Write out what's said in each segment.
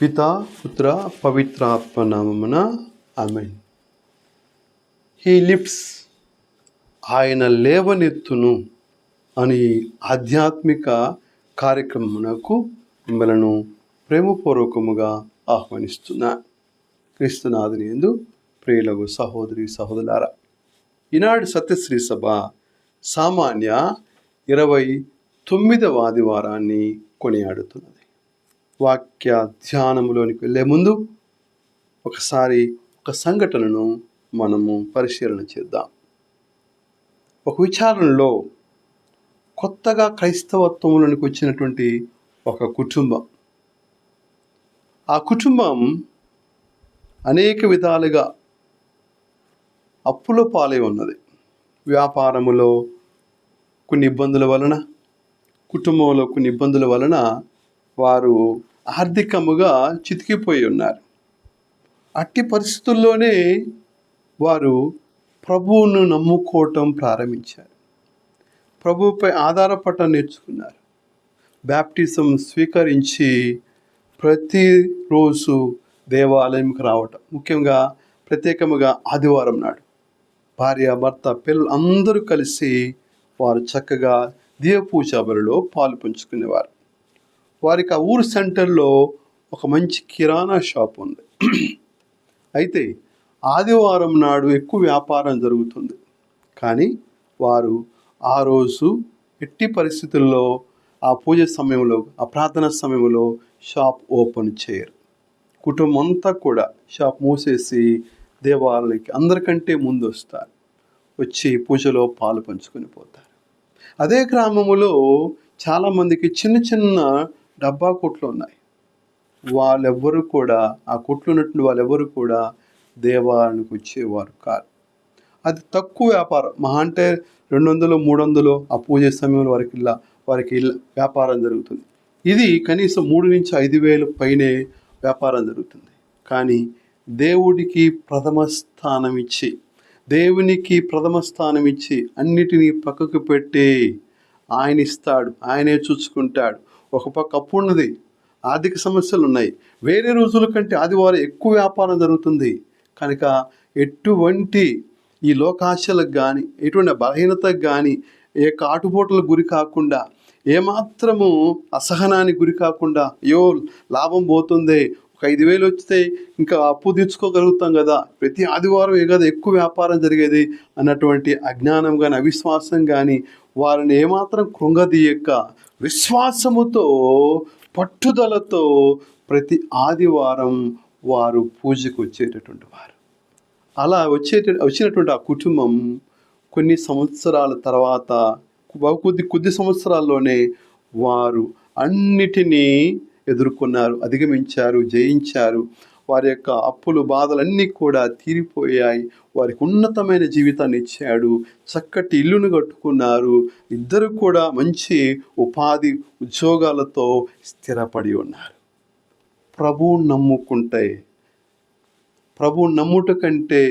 పిత పుత్ర పవిత్రాత్మ నామమున అమెన్ హీ లిప్స్ ఆయన లేవనెత్తును అని ఆధ్యాత్మిక కార్యక్రమమునకు మిమ్మలను ప్రేమపూర్వకముగా ఆహ్వానిస్తున్నా. క్రీస్తునాథుని ఎందు ప్రియులకు సహోదరి సహోదరులారా ఈనాడు సత్యశ్రీ సభ సామాన్య ఇరవై తొమ్మిదవ ఆదివారాన్ని కొనియాడుతున్నది. వాక్య ధ్యానములోనికి వెళ్ళే ముందు ఒకసారి ఒక సంఘటనను మనము పరిశీలన చేద్దాం. ఒక విచారణలో కొత్తగా క్రైస్తవత్వంలోనికి వచ్చినటువంటి ఒక కుటుంబం. ఆ కుటుంబం అనేక విధాలుగా అప్పుల పాలై ఉన్నది. వ్యాపారములో కొన్ని ఇబ్బందుల వలన కుటుంబంలో కొన్ని ఇబ్బందుల వలన వారు ఆర్థికముగా చితికిపోయి ఉన్నారు. అట్టి పరిస్థితుల్లోనే వారు ప్రభువును నమ్ముకోవటం ప్రారంభించారు. ప్రభువుపై ఆధారపడటం నేర్చుకున్నారు. బ్యాప్టిజం స్వీకరించి ప్రతిరోజు దేవాలయంకి రావటం ముఖ్యంగా ప్రత్యేకముగా ఆదివారం నాడు భార్య భర్త పిల్లలు అందరూ కలిసి వారు చక్కగా దీపపూజ బలిలో పాలు పంచుకునేవారు. వారికి ఆ ఊరు సెంటర్లో ఒక మంచి కిరాణా షాప్ ఉంది. అయితే ఆదివారం నాడు ఎక్కువ వ్యాపారం జరుగుతుంది. కానీ వారు ఆ రోజు ఎట్టి పరిస్థితుల్లో ఆ పూజ సమయంలో ఆ ప్రార్థన సమయంలో షాప్ ఓపెన్ చేయరు. కుటుంబం అంతా కూడా షాప్ మూసేసి దేవాలయానికి అందరికంటే ముందు వస్తారు. వచ్చి పూజలో పాలు పంచుకొని పోతారు. అదే గ్రామములో చాలామందికి చిన్న చిన్న డబ్బా కొట్లు ఉన్నాయి. వాళ్ళెవ్వరూ కూడా ఆ కొట్లు ఉన్నటువంటి వాళ్ళెవ్వరూ కూడా దేవాలయానికి వచ్చేవారు కాదు. అది తక్కువ వ్యాపారం. మహా అంటే రెండు వందలు మూడు వందలు ఆ పూజ సమయంలో వారికి ఇలా వారికి ఇల్లా వ్యాపారం జరుగుతుంది. ఇది కనీసం మూడు నుంచి ఐదు వేలు పైనే వ్యాపారం జరుగుతుంది. కానీ దేవుడికి ప్రథమ స్థానం ఇచ్చి దేవునికి ప్రథమ స్థానం ఇచ్చి అన్నిటినీ పక్కకు పెట్టి ఆయన ఇస్తాడు. ఆయనే చూసుకుంటాడు. ఒక పక్క అప్పు ఉన్నది ఆర్థిక సమస్యలు ఉన్నాయి. వేరే రోజుల కంటే ఆదివారం ఎక్కువ వ్యాపారం జరుగుతుంది. కనుక ఎటువంటి ఈ లోకాశలకు కానీ ఎటువంటి బలహీనతకు కానీ ఏ కాటుపోట్లకు గురి కాకుండా ఏమాత్రము అసహనానికి గురి కాకుండా అయ్యో లాభం పోతుంది ఒక ఐదు వేలు వస్తే ఇంకా అప్పు తీర్చుకోగలుగుతాం కదా ప్రతి ఆదివారం ఏ కదా ఎక్కువ వ్యాపారం జరిగేది అన్నటువంటి అజ్ఞానం కానీ అవిశ్వాసం కానీ వారిని ఏమాత్రం కృంగదీయక విశ్వాసముతో పట్టుదలతో ప్రతి ఆదివారం వారు పూజకు వచ్చేటటువంటి వారు. అలా వచ్చే వచ్చినటువంటి ఆ కుటుంబం కొన్ని సంవత్సరాల తర్వాత కొద్ది కొద్ది సంవత్సరాల్లోనే వారు అన్నిటినీ ఎదుర్కొన్నారు అధిగమించారు జయించారు. వారి యొక్క అప్పులు బాధలన్నీ కూడా తీరిపోయాయి. వారికి ఉన్నతమైన జీవితాన్ని ఇచ్చాడు. చక్కటి ఇల్లును కట్టుకున్నారు. ఇద్దరు కూడా మంచి ఉపాధి ఉద్యోగాలతో స్థిరపడి ఉన్నారు. ప్రభువు నమ్ముకుంటే ప్రభు నమ్ముట కంటే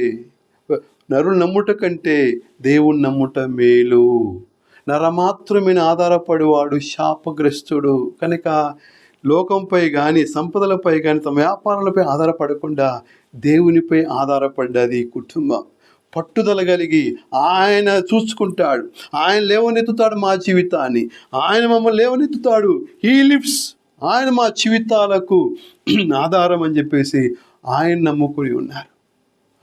నరు నమ్ముట కంటే దేవుని నమ్ముట మేలు. నరమాత్రమైన ఆధారపడేవాడు శాపగ్రస్తుడు. కనుక లోకంపై కానీ సంపదలపై కానీ తమ వ్యాపారాలపై ఆధారపడకుండా దేవునిపై ఆధారపడ్డది కుటుంబం. పట్టుదల కలిగి ఆయన చూసుకుంటాడు. ఆయన లేవనెత్తుతాడు మా జీవితాన్ని. ఆయన మమ్మల్ని లేవనెత్తుతాడు. హీ లిఫ్ట్స్ ఆయన మా జీవితాలకు ఆధారం అని చెప్పేసి ఆయన నమ్ముకొని ఉన్నారు.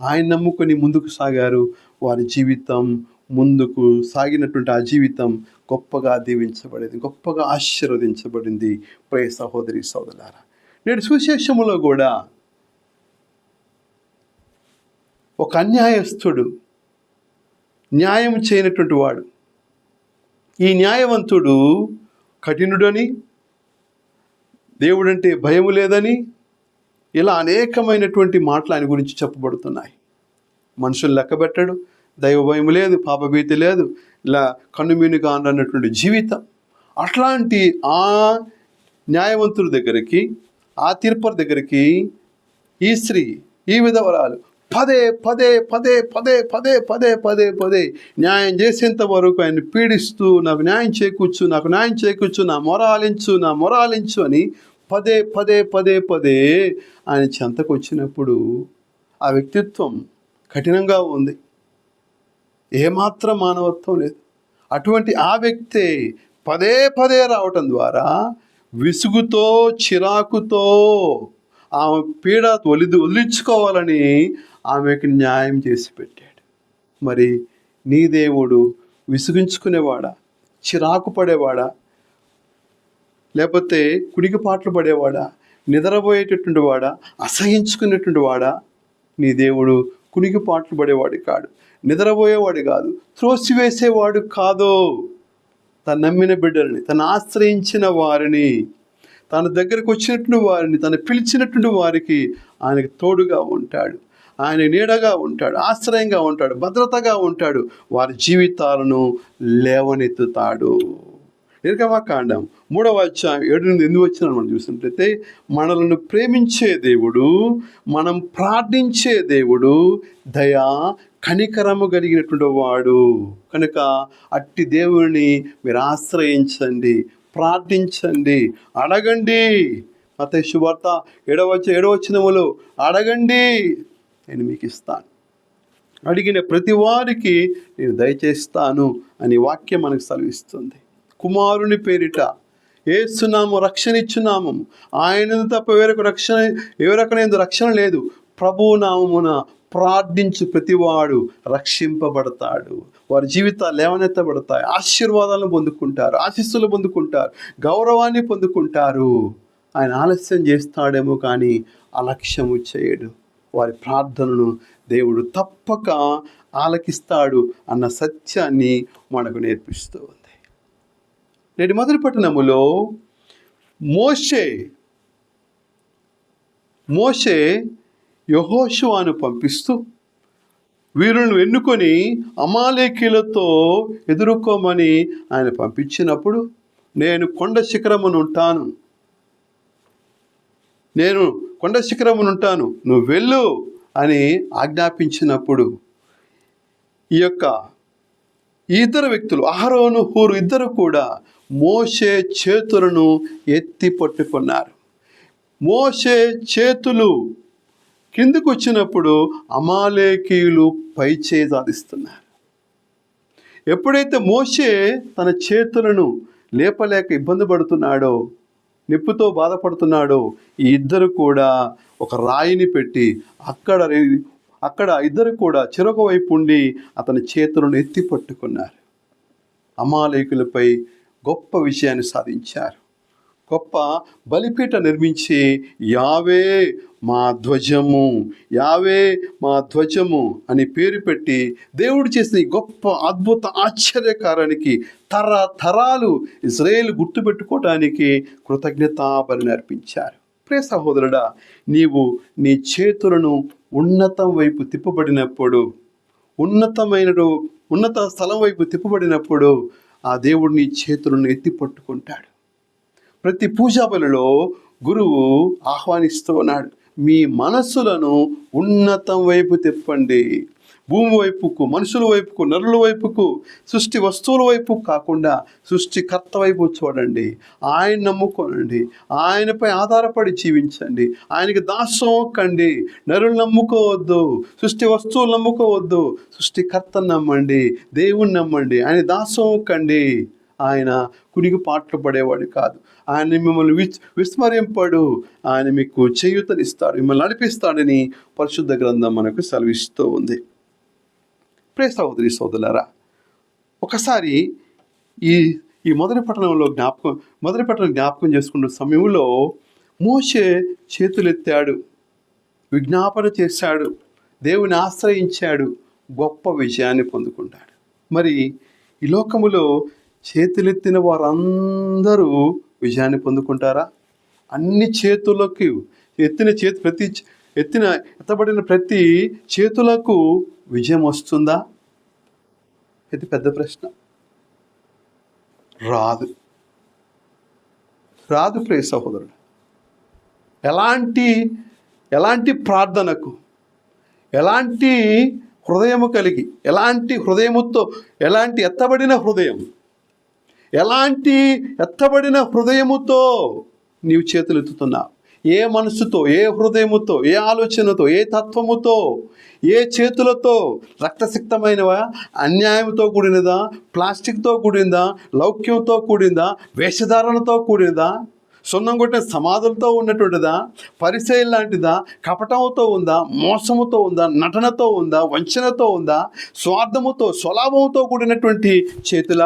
ఆయన నమ్ముకొని ముందుకు సాగారు. వారి జీవితం ముందుకు సాగినటువంటి ఆ జీవితం గొప్పగా దీవించబడింది గొప్పగా ఆశీర్వదించబడింది. ప్రే సహోదరి సోదరులారా నేడు సుశేషములో కూడా ఒక అన్యాయస్థుడు న్యాయం చేయనటువంటి వాడు ఈ న్యాయవంతుడు కఠినుడని దేవుడంటే భయము లేదని ఇలా అనేకమైనటువంటి మాటలు ఆయన గురించి చెప్పబడుతున్నాయి. మనుషులు లెక్కబెట్టడు దైవ భయం లేదు పాపభీతి లేదు ఇలా కన్నుమీనుగా అన్నటువంటి జీవితం. అట్లాంటి ఆ న్యాయవంతుడి దగ్గరికి ఆ తీర్పర్ దగ్గరికి ఈ స్త్రీ ఈ విధవరాలు పదే పదే పదే పదే పదే పదే పదే పదే న్యాయం చేసేంత వరకు ఆయన పీడిస్తూ నాకు న్యాయం చేకూర్చు నాకు న్యాయం చేకూర్చు నా మొరాలించు నా మొరాలించు అని పదే పదే పదే పదే ఆయన చెంతకు వచ్చినప్పుడు ఆ వ్యక్తిత్వం కఠినంగా ఉంది. ఏమాత్రం మానవత్వం లేదు. అటువంటి ఆ వ్యక్తే పదే పదే రావటం ద్వారా విసుగుతో చిరాకుతో ఆమె పీడ వలిది వదిలించుకోవాలని ఆమెకు న్యాయం చేసి పెట్టాడు. మరి నీ దేవుడు విసిగించుకునేవాడా? చిరాకు పడేవాడా? లేకపోతే కుడికి పాటలు పడేవాడా? నిద్రపోయేటటువంటి వాడా? అసహించుకునేటువంటి వాడా? నీ దేవుడు కునికి పాటలు పడేవాడు కాడు. నిద్రపోయేవాడు కాదు త్రోసివేసేవాడు కాదో తను నమ్మిన బిడ్డల్ని తను ఆశ్రయించిన వారిని తన దగ్గరకు వచ్చినటువంటి వారిని తను పిలిచినటువంటి వారికి ఆయనకు తోడుగా ఉంటాడు. ఆయన నీడగా ఉంటాడు ఆశ్రయంగా ఉంటాడు భద్రతగా ఉంటాడు. వారి జీవితాలను లేవనెత్తుతాడు. నిర్గమకాండం మూడవ అధ్యాయం ఏడు నుండి ఎందుకు వచ్చిన మనం చూసినట్లయితే మనలను ప్రేమించే దేవుడు మనం ప్రార్థించే దేవుడు దయా కనికరము కలిగినటువంటి వాడు. కనుక అట్టి దేవుడిని మీరు ఆశ్రయించండి ప్రార్థించండి అడగండి. మత శుభార్త ఏడవచ్చ ఏడవచనములు అడగండి నేను మీకు ఇస్తాను. అడిగిన ప్రతి వారికి నేను దయచేస్తాను అని వాక్యం మనకు సెలవిస్తుంది. కుమారుని పేరిట ఏస్తున్నాము రక్షణ ఇచ్చున్నాము ఆయన తప్ప వేరొక రక్షణ ఎవరొకనేందు రక్షణ లేదు. ప్రభునామమున ప్రార్థించు ప్రతివాడు రక్షింపబడతాడు. వారి జీవితాలు లేవనెత్తబడతాయి. ఆశీర్వాదాలను పొందుకుంటారు. ఆశీస్సులు పొందుకుంటారు. గౌరవాన్ని పొందుకుంటారు. ఆయన ఆలస్యం చేస్తాడేమో కానీ అలక్ష్యము చేయడు. వారి ప్రార్థనను దేవుడు తప్పక ఆలకిస్తాడు అన్న సత్యాన్ని మనకు నేర్పిస్తూ ఉంది. నేటి మొదటి పట్టణములో మోషే మోషే యహోషువాను పంపిస్తూ వీరులను ఎన్నుకొని అమాలేకీలతో ఎదుర్కోమని ఆయన పంపించినప్పుడు నేను కొండ శిఖరమును ఉంటాను నేను కొండ శిఖరమును ఉంటాను నువ్వు వెళ్ళు అని ఆజ్ఞాపించినప్పుడు ఈ యొక్క ఈ ఇద్దరు వ్యక్తులు అహరోను హూరు ఇద్దరు కూడా మోసే చేతులను ఎత్తి పట్టుకున్నారు. మోసే చేతులు కిందకు వచ్చినప్పుడు అమాలేకీయులు పై సాధిస్తున్నారు ఎప్పుడైతే మోషే తన చేతులను లేపలేక ఇబ్బంది పడుతున్నాడో నిప్పుతో బాధపడుతున్నాడో ఈ ఇద్దరు కూడా ఒక రాయిని పెట్టి అక్కడ అక్కడ ఇద్దరు కూడా చెరొక వైపు ఉండి అతని చేతులను ఎత్తి పట్టుకున్నారు. అమాలేకులపై గొప్ప విజయాన్ని సాధించారు. గొప్ప బలిపీఠ నిర్మించి యావే మా ధ్వజము యావే మా ధ్వజము అని పేరు పెట్టి దేవుడు చేసిన ఈ గొప్ప అద్భుత ఆశ్చర్యకారానికి తర తరాలు ఇజ్రాయేల్ గుర్తుపెట్టుకోవడానికి కృతజ్ఞతాబలి అర్పించారు. ప్రే సహోదరుడా నీవు నీ చేతులను ఉన్నతం వైపు తిప్పబడినప్పుడు ఉన్నతమైన ఉన్నత స్థలం వైపు తిప్పబడినప్పుడు ఆ దేవుడు నీ చేతులను ఎత్తి పట్టుకుంటాడు. ప్రతి పూజా బలిలో గురువు ఆహ్వానిస్తూ ఉన్నాడు. మీ మనస్సులను ఉన్నతం వైపు తిప్పండి. భూమి వైపుకు మనుషుల వైపుకు నరుల వైపుకు సృష్టి వస్తువుల వైపు కాకుండా సృష్టికర్త వైపు చూడండి. ఆయన నమ్ముకోనండి. ఆయనపై ఆధారపడి జీవించండి. ఆయనకి దాసం కండి నరులు నమ్ముకోవద్దు. సృష్టి వస్తువులు నమ్ముకోవద్దు. సృష్టికర్తను నమ్మండి. దేవుణ్ణి నమ్మండి. ఆయన దాసం కండి ఆయన కుడికి పాటలు పడేవాడు కాదు. ఆయన మిమ్మల్ని విస్ విస్మరింపడు. ఆయన మీకు చేయూతనిస్తాడు మిమ్మల్ని నడిపిస్తాడని పరిశుద్ధ గ్రంథం మనకు సెలవిస్తూ ఉంది. ప్రే సహోదరి సోదరులారా ఒకసారి ఈ ఈ మొదటి పట్టణంలో జ్ఞాపకం మొదటి పట్టణం జ్ఞాపకం చేసుకున్న సమయంలో మోషే చేతులెత్తాడు విజ్ఞాపన చేశాడు దేవుని ఆశ్రయించాడు గొప్ప విజయాన్ని పొందుకుంటాడు. మరి ఈ లోకములో చేతులెత్తిన వారందరూ విజయాన్ని పొందుకుంటారా? అన్ని చేతులకు ఎత్తిన చేతి ప్రతి ఎత్తిన ఎత్తబడిన ప్రతి చేతులకు విజయం వస్తుందా? ఇది పెద్ద ప్రశ్న. రాదు. రాదు ప్రే సహోదరుడు. ఎలాంటి ఎలాంటి ప్రార్థనకు ఎలాంటి హృదయము కలిగి ఎలాంటి హృదయముతో ఎలాంటి ఎత్తబడిన హృదయం ఎలాంటి ఎత్తబడిన హృదయముతో నీవు చేతులు ఎత్తుతున్నావు ఏ మనసుతో ఏ హృదయముతో ఏ ఆలోచనతో ఏ తత్వముతో ఏ చేతులతో రక్తసిక్తమైనవా? అన్యాయంతో కూడినదా? ప్లాస్టిక్తో కూడిందా? లౌక్యంతో కూడిందా? వేషధారణతో కూడినదా సున్నం కొట్టిన సమాధులతో ఉన్నటువంటిదా? పరిచయం లాంటిదా? కపటముతో ఉందా? మోసముతో ఉందా? నటనతో ఉందా? వంచనతో ఉందా? స్వార్థముతో స్వలాభంతో కూడినటువంటి చేతుల?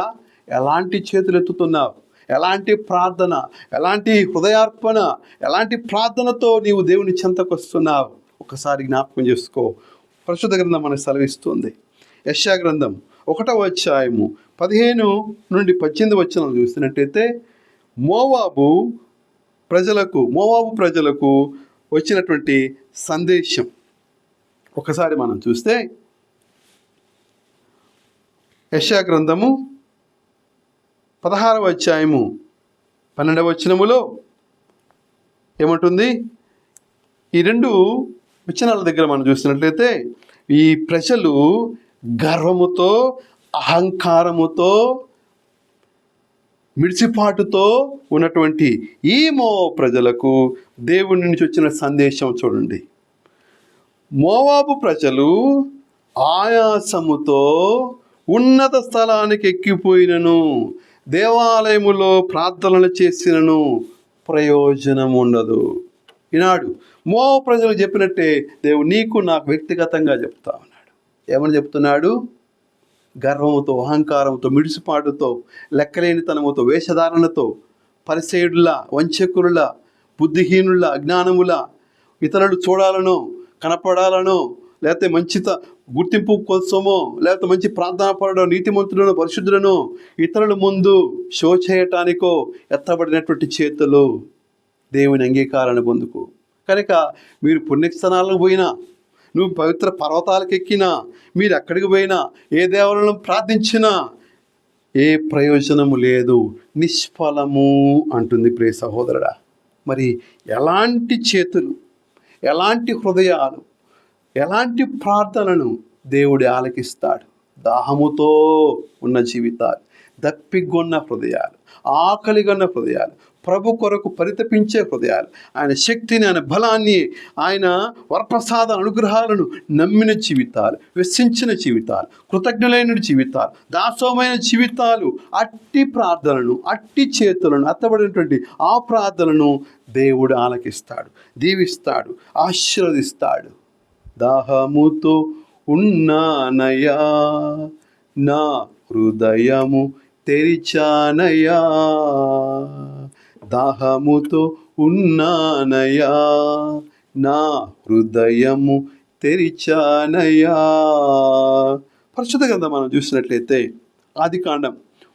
ఎలాంటి చేతులు ఎత్తుతున్నావు ఎలాంటి ప్రార్థన? ఎలాంటి హృదయార్పణ? ఎలాంటి ప్రార్థనతో నీవు దేవుని చెంతకు వస్తున్నావు? ఒకసారి జ్ఞాపకం చేసుకో. పరిశుద్ధ గ్రంథం మనకు సెలవిస్తుంది. యశా గ్రంథం ఒకటవ అధ్యాయము పదిహేను నుండి పద్దెనిమిది వచ్చిన చూసినట్టయితే మోవాబు ప్రజలకు మోవాబు ప్రజలకు వచ్చినటువంటి సందేశం. ఒకసారి మనం చూస్తే యశా గ్రంథము పదహారవ అధ్యాయము పన్నెండవ వచనములో ఏమంటుంది? ఈ రెండు వచనాల దగ్గర మనం చూసినట్లయితే ఈ ప్రజలు గర్వముతో అహంకారముతో మిడిసిపాటుతో ఉన్నటువంటి ఈ మో ప్రజలకు దేవుడి నుంచి వచ్చిన సందేశం చూడండి. మోవాబు ప్రజలు ఆయాసముతో ఉన్నత స్థలానికి ఎక్కిపోయినను. దేవాలయములో ప్రార్థనలు చేసినను ప్రయోజనం ఉండదు. ఈనాడు మో ప్రజలు చెప్పినట్టే దేవుడు నీకు నాకు వ్యక్తిగతంగా చెప్తా ఉన్నాడు ఏమని చెప్తున్నాడు? గర్వముతో అహంకారంతో మిడిసిపాటుతో లెక్కలేనితనముతో వేషధారణతో పరిసేయుడుల వంచకురుల బుద్ధిహీనుల అజ్ఞానముల ఇతరులు చూడాలనో కనపడాలనో లేకపోతే మంచిత గుర్తింపు కోసమో లేకపోతే మంచి ప్రార్థన పడడం నీతిమంతులను పరిశుద్ధులను ఇతరుల ముందు షో చేయటానికో ఎత్తబడినటువంటి చేతులు దేవుని అంగీకారాన్ని పొందుకు. కనుక మీరు పుణ్యస్థానాలకు పోయినా నువ్వు పవిత్ర పర్వతాలకు ఎక్కినా మీరు ఎక్కడికి పోయినా ఏ దేవాలను ప్రార్థించినా ఏ ప్రయోజనము లేదు. నిష్ఫలము అంటుంది ప్రియ సహోదరుడా. మరి ఎలాంటి చేతులు ఎలాంటి హృదయాలు ఎలాంటి ప్రార్థనను దేవుడు ఆలకిస్తాడు? దాహముతో ఉన్న జీవితాలు దప్పిగొన్న హృదయాలు ఆకలిగొన్న హృదయాలు ప్రభు కొరకు పరితపించే హృదయాలు ఆయన శక్తిని ఆయన బలాన్ని ఆయన వరప్రసాద అనుగ్రహాలను నమ్మిన జీవితాలు వ్యసించిన జీవితాలు కృతజ్ఞులైన జీవితాలు దాసోమైన జీవితాలు అట్టి ప్రార్థనను అట్టి చేతులను అత్తబడినటువంటి ఆ ప్రార్థనను దేవుడు ఆలకిస్తాడు దీవిస్తాడు ఆశీర్వదిస్తాడు. దాహముతో ఉన్నానయా నా హృదయము తెరిచానయా దాహముతో ఉన్నానయా నా హృదయము తెరిచానయా పరిశుద్ధ గ్రంథం మనం చూసినట్లయితే ఆది కాండం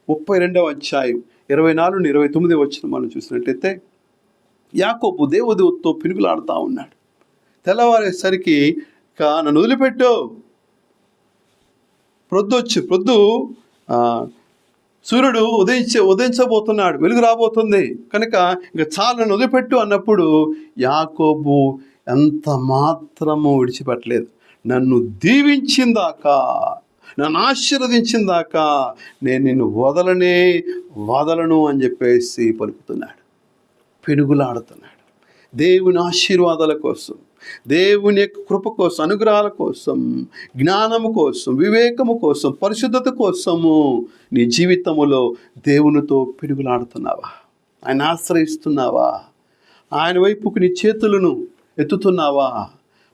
ముప్పై రెండవ అధ్యాయం ఇరవై నాలుగు ఇరవై తొమ్మిది వచ్చిన మనం చూసినట్లయితే యాకోబు దేవదేవుతో పినుగులాడుతూ ఉన్నాడు. తెల్లవారేసరికి "కా, నన్ను వదిలిపెట్టు. ప్రొద్దొచ్చు ప్రొద్దు సూర్యుడు ఉదయించే ఉదయించబోతున్నాడు వెలుగు రాబోతుంది. కనుక ఇంకా చాలు నన్ను వదిలిపెట్టు అన్నప్పుడు యాకోబు ఎంత మాత్రము విడిచిపెట్టలేదు. నన్ను దీవించిందాకా నన్ను ఆశీర్వదించిందాకా నేను నిన్ను వదలనే వదలను అని చెప్పేసి పలుకుతున్నాడు. పెనుగులాడుతున్నాడు. దేవుని ఆశీర్వాదాల కోసం. దేవుని యొక్క కృప కోసం అనుగ్రహాల కోసం జ్ఞానము కోసం వివేకము కోసం పరిశుద్ధత కోసము నీ జీవితములో దేవునితో పిడుగులాడుతున్నావా? ఆయన ఆశ్రయిస్తున్నావా? ఆయన వైపుకు నీ చేతులను ఎత్తుతున్నావా?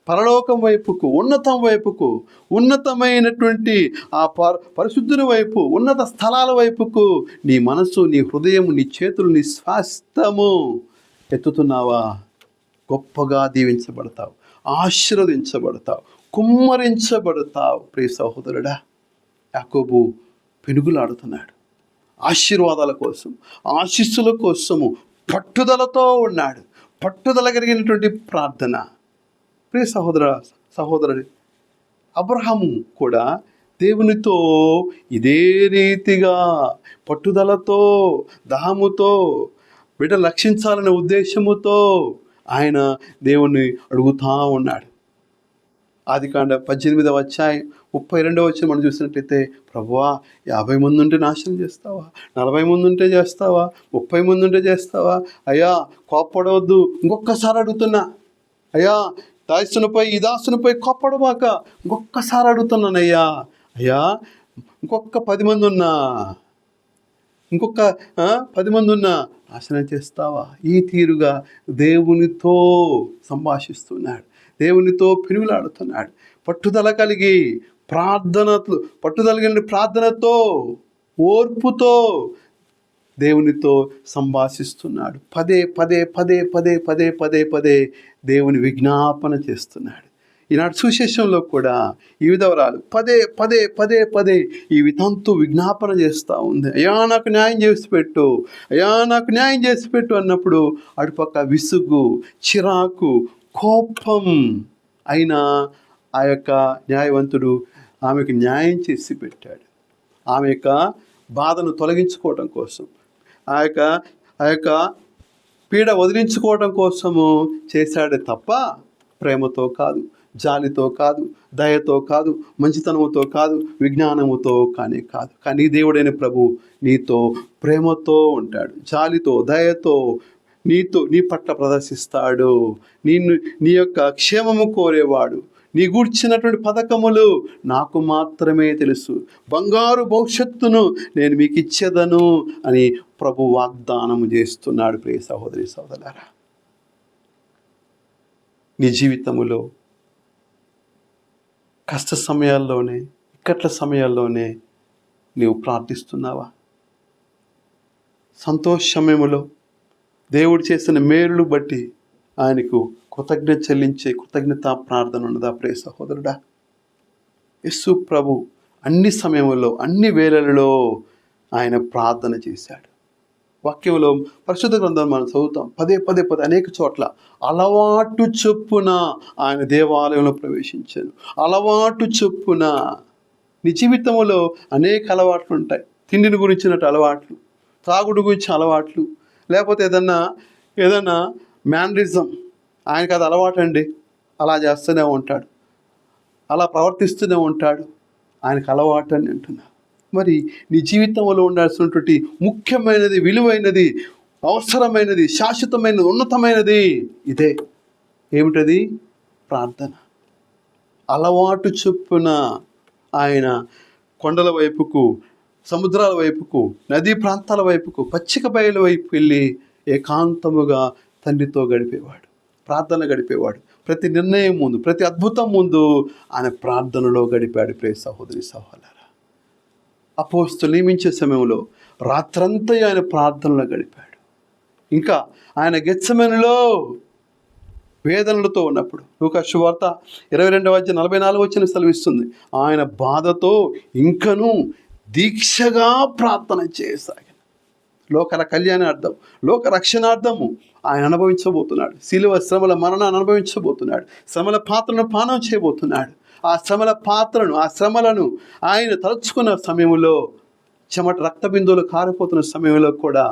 పరలోకం వైపుకు ఉన్నతం వైపుకు ఉన్నతమైనటువంటి ఆ పర పరిశుద్ధుని వైపు ఉన్నత స్థలాల వైపుకు నీ మనసు నీ హృదయం నీ చేతులు నీ స్వాస్థము ఎత్తుతున్నావా? గొప్పగా దీవించబడతావు ఆశీర్వదించబడతావు కుమ్మరించబడతావు. ప్రియ సహోదరుడా యాకోబు పెనుగులాడుతున్నాడు. ఆశీర్వాదాల కోసం ఆశీస్సుల కోసము పట్టుదలతో ఉన్నాడు. పట్టుదల కలిగినటువంటి ప్రార్థన. ప్రియ సహోదర సహోదరుడు అబ్రహము కూడా దేవునితో ఇదే రీతిగా పట్టుదలతో దాహముతో బిడ్డ రక్షించాలనే ఉద్దేశముతో ఆయన దేవుణ్ణి అడుగుతా ఉన్నాడు. ఆది కాండ పద్దెనిమిదవ అధ్యాయం ముప్పై రెండవ వచ్చి మనం చూసినట్లయితే ప్రభువా యాభై మంది ఉంటే నాశనం చేస్తావా? నలభై మంది ఉంటే చేస్తావా? ముప్పై మంది ఉంటే చేస్తావా? అయ్యా కోప్పడవద్దు. ఇంకొకసారి అడుగుతున్నా. అయ్యా దాసునిపై ఈ దాసునిపై కోప్పడమాక ఇంకొకసారి అడుగుతున్నానయ్యా. అయ్యా ఇంకొక పది మంది ఉన్నా ఇంకొక పది మంది ఉన్నా ఆశన చేస్తావా? ఈ తీరుగా దేవునితో సంభాషిస్తున్నాడు. దేవునితో పినుగులాడుతున్నాడు పట్టుదల కలిగి ప్రార్థనలు పట్టుదల కలిగిన ప్రార్థనతో ఓర్పుతో దేవునితో సంభాషిస్తున్నాడు. పదే పదే పదే పదే పదే పదే పదే దేవుని విజ్ఞాపన చేస్తున్నాడు. ఈనాడు సుశేషంలో కూడా ఈ విధవరాలు పదే పదే పదే పదే ఈ వితంతు విజ్ఞాపన చేస్తూ ఉంది. అయ్యా నాకు న్యాయం చేసి పెట్టు. అయ్యా నాకు న్యాయం చేసి పెట్టు అన్నప్పుడు అటుపక్క విసుగు చిరాకు కోపం అయినా ఆ యొక్క న్యాయవంతుడు ఆమెకు న్యాయం చేసి పెట్టాడు. ఆమె యొక్క బాధను తొలగించుకోవడం కోసం ఆ యొక్క ఆ యొక్క పీడ వదిలించుకోవడం కోసము చేశాడే తప్ప ప్రేమతో కాదు. జాలితో కాదు దయతో కాదు మంచితనముతో కాదు విజ్ఞానముతో కానీ కాదు. కానీ దేవుడైన ప్రభు నీతో ప్రేమతో ఉంటాడు జాలితో దయతో నీతో నీ పట్ల ప్రదర్శిస్తాడు. నిన్ను నీ యొక్క క్షేమము కోరేవాడు. నీ గూర్చినటువంటి పథకములు నాకు మాత్రమే తెలుసు. బంగారు భవిష్యత్తును నేను మీకు ఇచ్చేదను అని ప్రభు వాగ్దానము చేస్తున్నాడు ప్రియ సహోదరి సహోదరులారా. నీ జీవితములో కష్ట సమయాల్లోనే ఇక్కట్ల సమయాల్లోనే నీవు ప్రార్థిస్తున్నావా? సంతోష సమయంలో దేవుడు చేసిన మేలును బట్టి ఆయనకు కృతజ్ఞత చెల్లించే కృతజ్ఞత ప్రార్థన ఉన్నదా ప్రే సహోదరుడా? యస్సు ప్రభు అన్ని సమయంలో అన్ని వేళలలో ఆయన ప్రార్థన చేశాడు. వాక్యంలో పరిశుద్ధ గ్రంథం మనం చదువుతాం. పదే పదే పదే అనేక చోట్ల అలవాటు చొప్పున ఆయన దేవాలయంలో ప్రవేశించాను అలవాటు చొప్పున నీ జీవితంలో అనేక అలవాట్లు ఉంటాయి. తిండిని గురించినట్టు అలవాట్లు తాగుడు గురించి అలవాట్లు లేకపోతే ఏదన్నా ఏదన్నా మ్యానరిజం ఆయనకి అది అలవాటు అండి అలా చేస్తూనే ఉంటాడు. అలా ప్రవర్తిస్తూనే ఉంటాడు. ఆయనకు అలవాటు అని అంటున్నారు మరి నీ జీవితంలో ఉండాల్సినటువంటి ముఖ్యమైనది విలువైనది అవసరమైనది శాశ్వతమైనది ఉన్నతమైనది ఇదే. ఏమిటది? ప్రార్థన. అలవాటు చొప్పున ఆయన కొండల వైపుకు సముద్రాల వైపుకు నదీ ప్రాంతాల వైపుకు పచ్చిక బయల వైపు వెళ్ళి ఏకాంతముగా తండ్రితో గడిపేవాడు. ప్రార్థన గడిపేవాడు. ప్రతి నిర్ణయం ముందు ప్రతి అద్భుతం ముందు ఆయన ప్రార్థనలో గడిపాడు ప్రే సహోదరి సహోదరు అపోస్తు నియమించే సమయంలో రాత్రంతా ఆయన ప్రార్థనలో గడిపాడు. ఇంకా ఆయన గెచ్చమెనులో వేదనలతో ఉన్నప్పుడు ఒక శువార్త ఇరవై రెండవ వచ్చి నలభై నాలుగు వచ్చిన సెలవిస్తుంది. ఆయన బాధతో ఇంకను దీక్షగా ప్రార్థన చేయసాగాను లోకల కళ్యాణార్థం లోక రక్షణార్థము ఆయన అనుభవించబోతున్నాడు. శిలువ శ్రమల మరణాన్ని అనుభవించబోతున్నాడు. శ్రమల పాత్రను పానం చేయబోతున్నాడు. ఆ శ్రమల పాత్రను ఆ శ్రమలను ఆయన తలుచుకున్న సమయంలో చెమట రక్త బిందువులు కారిపోతున్న సమయంలో కూడా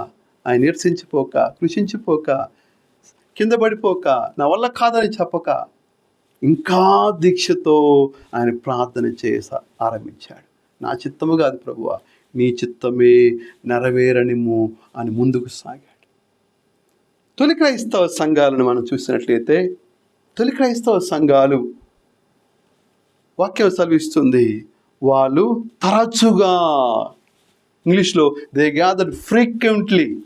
ఆయన నిరసించిపోక కృషించిపోక కింద పడిపోక నా వల్ల కాదని చెప్పక ఇంకా దీక్షతో ఆయన ప్రార్థన చేస ఆరంభించాడు. నా చిత్తము కాదు ప్రభువ నీ చిత్తమే నెరవేరనిము అని ముందుకు సాగాడు. తొలి క్రైస్తవ సంఘాలను మనం చూసినట్లయితే తొలి క్రైస్తవ సంఘాలు వాక్యం సెలవిస్తుంది. వాళ్ళు తరచుగా ఇంగ్లీష్లో దే గ్యాదర్ ఫ్రీక్వెంట్లీ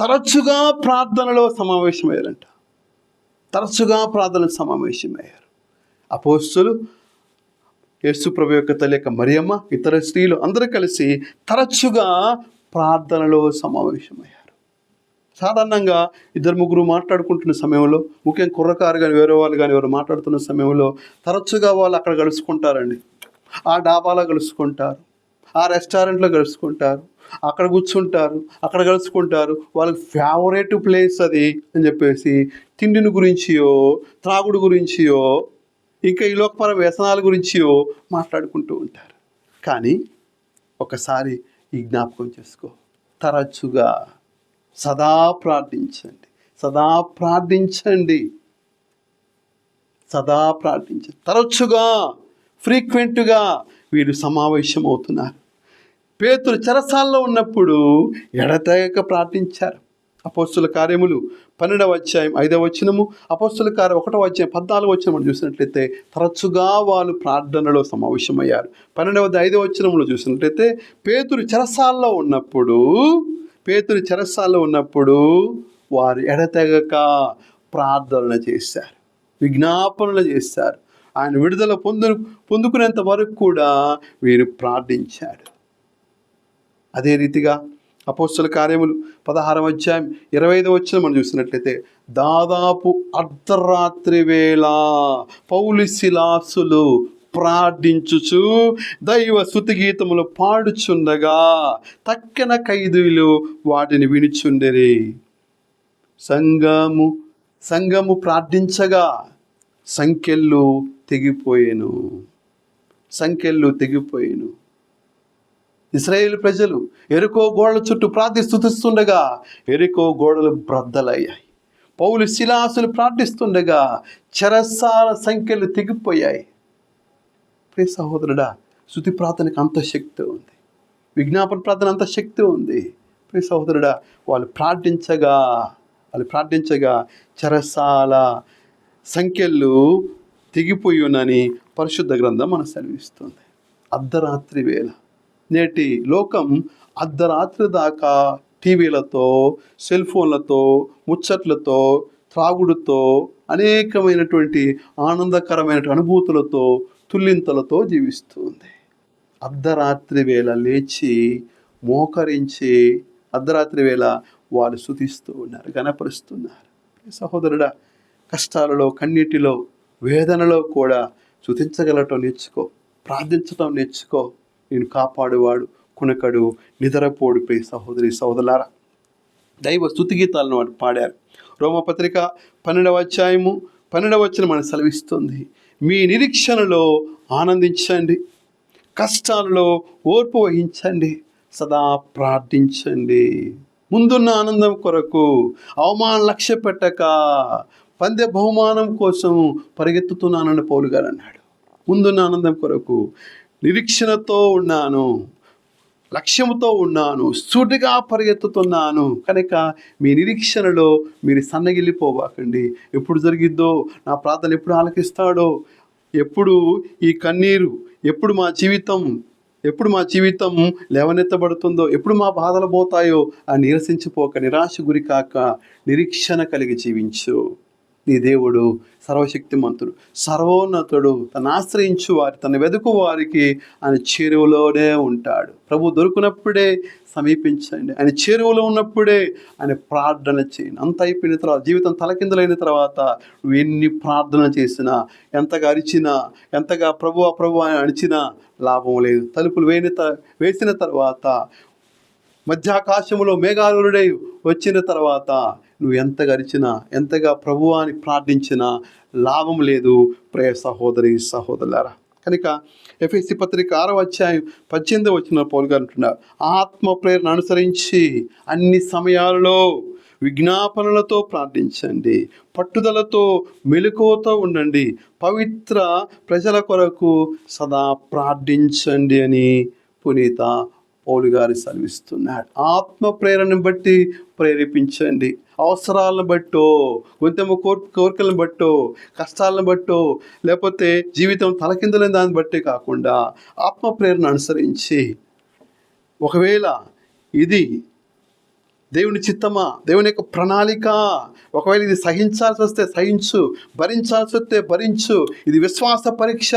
తరచుగా ప్రార్థనలో సమావేశమయ్యారంట. తరచుగా ప్రార్థన సమావేశమయ్యారు. అపోస్తులు యేసు ప్రభు యొక్క తల్లి యొక్క మరియమ్మ ఇతర స్త్రీలు అందరూ కలిసి తరచుగా ప్రార్థనలో సమావేశమయ్యారు. సాధారణంగా ఇద్దరు ముగ్గురు మాట్లాడుకుంటున్న సమయంలో ముఖ్యంగా కుర్రకారు కానీ వేరే వాళ్ళు కానీ ఎవరు మాట్లాడుతున్న సమయంలో తరచుగా వాళ్ళు అక్కడ కలుసుకుంటారండి. ఆ డాబాలో కలుసుకుంటారు ఆ రెస్టారెంట్లో కలుసుకుంటారు అక్కడ కూర్చుంటారు అక్కడ కలుసుకుంటారు. వాళ్ళకి ఫేవరెట్ ప్లేస్ అది అని చెప్పేసి తిండిని గురించియో త్రాగుడు గురించియో ఇంకా ఈ లోకపర వ్యసనాల గురించియో మాట్లాడుకుంటూ ఉంటారు. కానీ ఒకసారి ఈ జ్ఞాపకం చేసుకో. తరచుగా సదా ప్రార్థించండి. సదా ప్రార్థించండి. సదా ప్రార్థించండి తరచుగా ఫ్రీక్వెంట్గా వీరు సమావేశం అవుతున్నారు పేతులు చెరసాల్లో ఉన్నప్పుడు ఎడతెగక ప్రార్థించారు. అపోస్తుల కార్యములు పన్నెండవ అధ్యాయం ఐదవ వచనము అపోస్తుల కార్యం ఒకటవ అధ్యాయం పద్నాలుగు వచ్చిన చూసినట్లయితే తరచుగా వాళ్ళు ప్రార్థనలో సమావేశమయ్యారు. పన్నెండవది ఐదవ వచనంలో చూసినట్లయితే పేతురు చెరసాల్లో ఉన్నప్పుడు పేతురు చెరసాల్లో ఉన్నప్పుడు వారు ఎడతెగక ప్రార్థనలు చేశారు విజ్ఞాపనలు చేశారు. ఆయన విడుదల పొందు పొందుకునేంత వరకు కూడా వీరు ప్రార్థించారు. అదే రీతిగా అపోస్తుల కార్యములు పదహారం అధ్యాయం ఇరవై ఐదు వచ్చిన మనం చూసినట్లయితే దాదాపు అర్ధరాత్రి వేళ పౌలు శిలాసులు ప్రార్థించుచు దైవ స్థుతి గీతములు పాడుచుండగా తక్కిన ఖైదీలు వాటిని వినిచుండెరి. సంఘము సంఘము ప్రార్థించగా సంఖ్యలు తెగిపోయేను. సంఖ్యలు తెగిపోయేను. ఇస్రాయేల్ ప్రజలు ఎరుకో గోడల చుట్టూ ప్రార్థిస్తుండగా ఎరుకో గోడలు బ్రద్దలయ్యాయి. పౌలు శిలాసులు ప్రార్థిస్తుండగా చెరసాల సంఖ్యలు తెగిపోయాయి. ప్రియ సహోదరుడా శృతి ప్రార్థనకు అంత శక్తి ఉంది. విజ్ఞాపన ప్రార్థన అంత శక్తి ఉంది. ప్రియ సహోదరుడా వాళ్ళు ప్రార్థించగా వాళ్ళు ప్రార్థించగా చెరసాల సంఖ్యలు తెగిపోయునని పరిశుద్ధ గ్రంథం మనకు సెలవిస్తుంది. అర్ధరాత్రి వేళ. నేటి లోకం అర్ధరాత్రి దాకా టీవీలతో సెల్ ఫోన్లతో ముచ్చట్లతో త్రాగుడుతో అనేకమైనటువంటి ఆనందకరమైన అనుభూతులతో తుల్లింతలతో జీవిస్తుంది. అర్ధరాత్రి వేళ లేచి మోకరించి అర్ధరాత్రి వేళ వాళ్ళు శుతిస్తూ ఉన్నారు గనపరుస్తున్నారు సహోదరుడా కష్టాలలో కన్నీటిలో వేదనలో కూడా శుతించగలటం నేర్చుకో ప్రార్థించటం నేర్చుకో. నేను కాపాడువాడు కునకడు నిద్రపోడిపోయి సహోదరి సహోదరులారా. దైవ స్థుతి గీతాలను వాడు పాడారు. రోమపత్రిక పన్నెండవ అధ్యాయము పన్నెండవ వచ్చిన మనం సెలవిస్తుంది. మీ నిరీక్షణలో ఆనందించండి. కష్టాలలో ఓర్పు వహించండి. సదా ప్రార్థించండి. ముందున్న ఆనందం కొరకు అవమానం లక్ష్య పెట్టక పందె బహుమానం కోసం పరిగెత్తుతున్నానని పౌలు గారు అన్నాడు. ముందున్న ఆనందం కొరకు నిరీక్షణతో ఉన్నాను. లక్ష్యంతో ఉన్నాను సూటిగా పరిగెత్తుతున్నాను. కనుక మీ నిరీక్షణలో మీరు సన్నగిల్లిపోబాకండి ఎప్పుడు జరిగిద్దో నా ప్రార్థన ఎప్పుడు ఆలకిస్తాడో ఎప్పుడు ఈ కన్నీరు ఎప్పుడు మా జీవితం ఎప్పుడు మా జీవితం లేవనెత్తబడుతుందో ఎప్పుడు మా బాధలు పోతాయో ఆ నిరసించిపోక నిరాశ గురి కాక నిరీక్షణ కలిగి జీవించు. నీ దేవుడు సర్వశక్తిమంతుడు సర్వోన్నతుడు. తను ఆశ్రయించు వారి తను వెతుకు వారికి ఆయన చేరువలోనే ఉంటాడు. ప్రభు దొరికినప్పుడే సమీపించండి. ఆయన చేరువలో ఉన్నప్పుడే ఆయన ప్రార్థన చేయండి. అంత అయిపోయిన తర్వాత జీవితం తలకిందులైన తర్వాత నువ్వు ఎన్ని ప్రార్థన చేసినా ఎంతగా అరిచినా ఎంతగా ప్రభు ప్రభు అని అడిచినా లాభం లేదు. తలుపులు వేసిన త వేసిన తర్వాత మధ్యాకాశములో మేఘాలుడై వచ్చిన తర్వాత నువ్వు ఎంత గరిచినా ఎంతగా ప్రభువాని ప్రార్థించినా లాభం లేదు. ప్రయ సహోదరి సహోదరులారా. కనుక ఎఫ్ఎస్సి పత్రిక ఆరో అధ్యాయం పద్దెనిమిది వచ్చిన పౌలు గారు అంటున్నారు ఆత్మ ప్రేరణ అనుసరించి అన్ని సమయాలలో విజ్ఞాపనలతో ప్రార్థించండి. పట్టుదలతో మెలకువతో ఉండండి. పవిత్ర ప్రజల కొరకు సదా ప్రార్థించండి అని పునీత పౌలు గారు సెలవిస్తున్నాడు. ఆత్మ ప్రేరణను బట్టి ప్రేరేపించండి. అవసరాలను బట్టో కొంచెం కోర్ కోరికలను బట్టో కష్టాలను బట్టో లేకపోతే జీవితం తలకిందలేని దాన్ని బట్టే కాకుండా ఆత్మ ప్రేరణ అనుసరించి ఒకవేళ ఇది దేవుని చిత్తమా దేవుని యొక్క ప్రణాళిక ఒకవేళ ఇది సహించాల్సి వస్తే సహించు భరించాల్సి వస్తే భరించు ఇది విశ్వాస పరీక్ష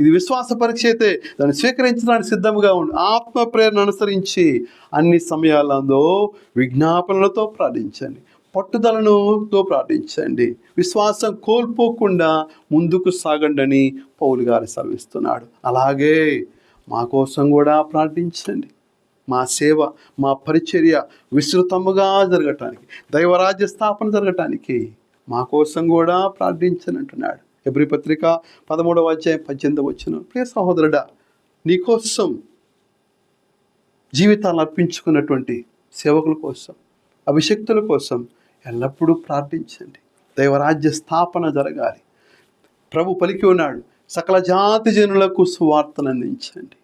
ఇది విశ్వాస పరీక్ష అయితే దాన్ని స్వీకరించడానికి సిద్ధంగా ఉండి. ఆత్మ ప్రేరణ అనుసరించి అన్ని సమయాలలో విజ్ఞాపనలతో ప్రార్థించండి. పట్టుదలనుతో ప్రార్థించండి. విశ్వాసం కోల్పోకుండా ముందుకు సాగండి పౌలు గారు సెలవిస్తున్నాడు. అలాగే మా కోసం కూడా ప్రార్థించండి. మా సేవ మా పరిచర్య విస్తృతముగా జరగటానికి దైవరాజ్య స్థాపన జరగటానికి మా కోసం కూడా ప్రార్థించనంటున్నాడు. ఎబ్రి పత్రిక పదమూడవ అధ్యాయం పద్దెనిమిది వచ్చిన ప్రియ సహోదరుడా నీకోసం జీవితాలు అర్పించుకున్నటువంటి సేవకుల కోసం అభిషక్తుల కోసం ఎల్లప్పుడూ ప్రార్థించండి. దైవరాజ్య స్థాపన జరగాలి. ప్రభు పలికి ఉన్నాడు సకల జాతి జనులకు సువార్తను అందించండి.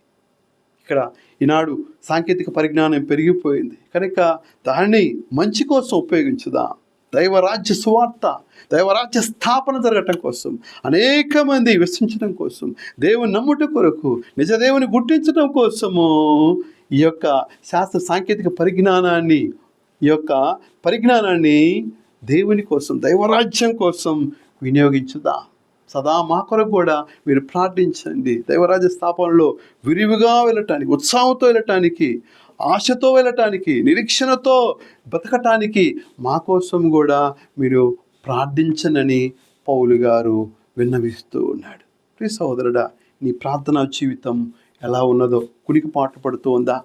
ఇక్కడ ఈనాడు సాంకేతిక పరిజ్ఞానం పెరిగిపోయింది. కనుక దాన్ని మంచి కోసం ఉపయోగించుదాం. దైవరాజ్య సువార్త దైవరాజ్య స్థాపన జరగటం కోసం అనేక మంది విశ్వించడం కోసం దేవుని నమ్ముట కొరకు నిజ దేవుని గుర్తించడం కోసము ఈ యొక్క శాస్త్ర సాంకేతిక పరిజ్ఞానాన్ని ఈ యొక్క పరిజ్ఞానాన్ని దేవుని కోసం దైవరాజ్యం కోసం వినియోగించుదా? సదా మా కొరకు కూడా మీరు ప్రార్థించండి. దైవరాజ్య స్థాపనలో విరివిగా వెళ్ళటానికి ఉత్సాహంతో వెళ్ళటానికి ఆశతో వెళ్ళటానికి నిరీక్షణతో బతకటానికి మా కోసం కూడా మీరు ప్రార్థించనని పౌలు గారు విన్నవిస్తూ ఉన్నాడు. ప్రియ సహోదరుడా నీ ప్రార్థనా జీవితం ఎలా ఉన్నదో కునికి పాటు పడుతూ ఉందా?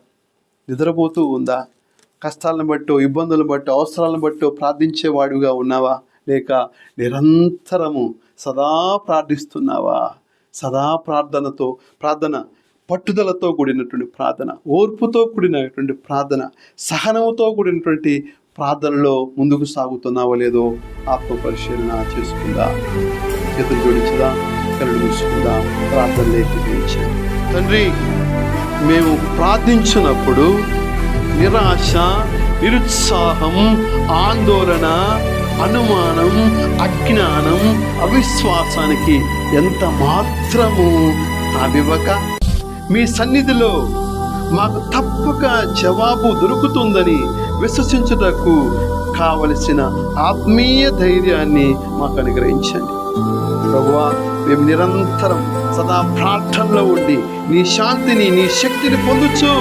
నిద్రపోతూ ఉందా? కష్టాలను బట్టో ఇబ్బందులను బట్టో అవసరాలను బట్టో ప్రార్థించేవాడుగా ఉన్నావా? లేక నిరంతరము సదా ప్రార్థిస్తున్నావా? సదా ప్రార్థనతో ప్రార్థన పట్టుదలతో కూడినటువంటి ప్రార్థన ఓర్పుతో కూడినటువంటి ప్రార్థన సహనంతో కూడినటువంటి ప్రార్థనలో ముందుకు సాగుతున్నావో లేదో ఆత్మ పరిశీలన చేసుకుందా. చేతులు జోడించదా కళ్ళు మూసుకుందా ప్రార్థన లేఖించండి తండ్రి మేము ప్రార్థించినప్పుడు నిరాశ నిరుత్సాహం ఆందోళన అనుమానం అజ్ఞానం అవిశ్వాసానికి ఎంత మాత్రము తావివ్వక మీ సన్నిధిలో మాకు తప్పక జవాబు దొరుకుతుందని విశ్వసించుటకు కావలసిన ఆత్మీయ ధైర్యాన్ని మాకు అనుగ్రహించండి. ప్రభువా మేము నిరంతరం సదా ప్రార్థనలో ఉండి నీ శాంతిని నీ శక్తిని పొందుచు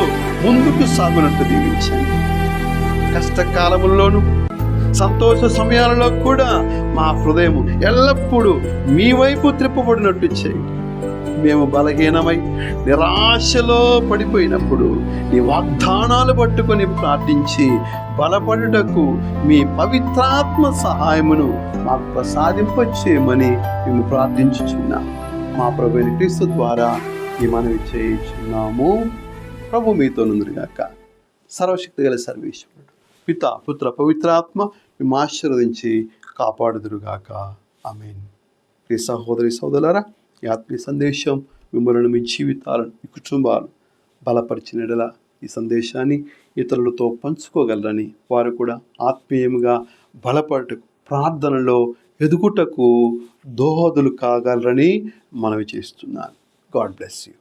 ముందుకు సాగునట్టు దీవించండి. కష్టకాలముల్లోనూ సంతోష సమయాలలో కూడా మా హృదయం ఎల్లప్పుడూ మీ వైపు త్రిప్పబడినట్టు చేయండి. మేము బలహీనమై నిరాశలో పడిపోయినప్పుడు నీ వాగ్దానాలు పట్టుకొని ప్రార్థించి బలపడుటకు మీ పవిత్రాత్మ సహాయమును మాకు ప్రసాదింపచేయమని మేము ప్రార్థించుచున్నాం మా ప్రభుని క్రీస్తు ద్వారా ఈ మనవి చేయించున్నాము. ప్రభు మీతో నుండిగాక సర్వశక్తి గల సర్వేశ్వరుడు పిత పుత్ర పవిత్రాత్మ మేము ఆశీర్వదించి కాపాడుదురుగాక. మీన్ ప్రియ సహోదరి సోదరులారా ఈ ఆత్మీయ సందేశం మిమ్మల్ని మీ జీవితాలను మీ కుటుంబాలు బలపరిచినడల ఈ సందేశాన్ని ఇతరులతో పంచుకోగలరని వారు కూడా ఆత్మీయంగా బలపడటకు ప్రార్థనలో ఎదుగుటకు దోహదులు కాగలరని మనవి చేస్తున్నాను. God bless you.